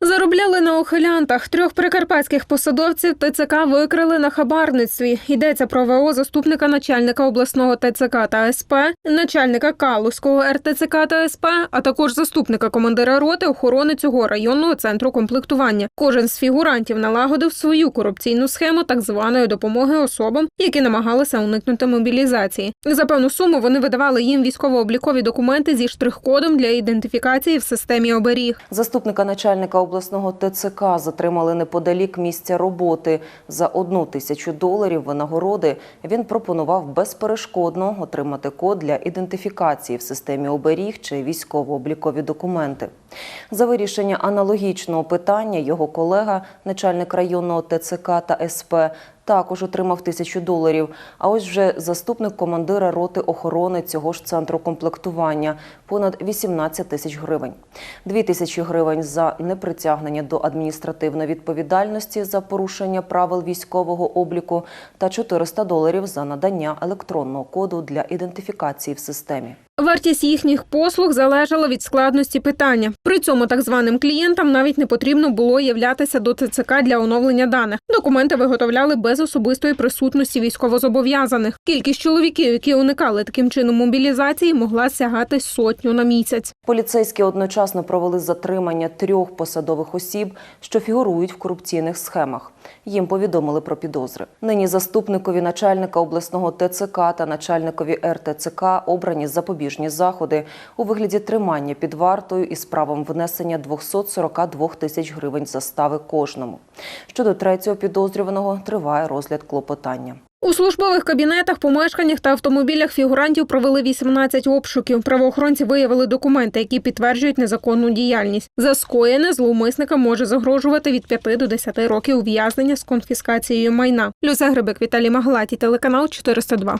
Заробляли на ухилянтах. Трьох прикарпатських посадовців ТЦК викрили на хабарництві. Йдеться про ВО заступника начальника обласного ТЦК та СП, начальника Калузького РТЦК та СП, а також заступника командира роти охорони цього районного центру комплектування. Кожен з фігурантів налагодив свою корупційну схему так званої допомоги особам, які намагалися уникнути мобілізації. За певну суму вони видавали їм військово-облікові документи зі штрих-кодом для ідентифікації в системі оберіг. Заступника начальника обласного ТЦК затримали неподалік місця роботи. За одну тисячу доларів винагороди він пропонував безперешкодно отримати код для ідентифікації в системі оберіг чи військово-облікові документи. За вирішення аналогічного питання його колега, начальник районного ТЦК та СП, також отримав тисячу доларів. А ось вже заступник командира роти охорони цього ж центру комплектування понад 18 тисяч гривень. Дві тисячі гривень за непритягнення до адміністративної відповідальності за порушення правил військового обліку та 400 доларів за надання електронного коду для ідентифікації в системі. Вартість їхніх послуг залежала від складності питання. При цьому так званим клієнтам навіть не потрібно було являтися до ТЦК для оновлення даних. Документи виготовляли без особистої присутності військовозобов'язаних. Кількість чоловіків, які уникали таким чином мобілізації, могла сягати сотню на місяць. Поліцейські одночасно провели затримання трьох посадових осіб, що фігурують в корупційних схемах. Їм повідомили про підозри. Нині заступникові начальника обласного ТЦК та начальникові РТЦК обрані запобіжні заходи у вигляді тримання під вартою із правом внесення 242 тисяч гривень застави кожному. Щодо третього підозрюваного триває розгляд клопотання. У службових кабінетах, помешканнях та автомобілях фігурантів провели 18 обшуків. Правоохоронці виявили документи, які підтверджують незаконну діяльність. За скоєне зловмисника може загрожувати від 5 до 10 років ув'язнення з конфіскацією майна. Люся Грибик, Віталій Маглаті, телеканал 402.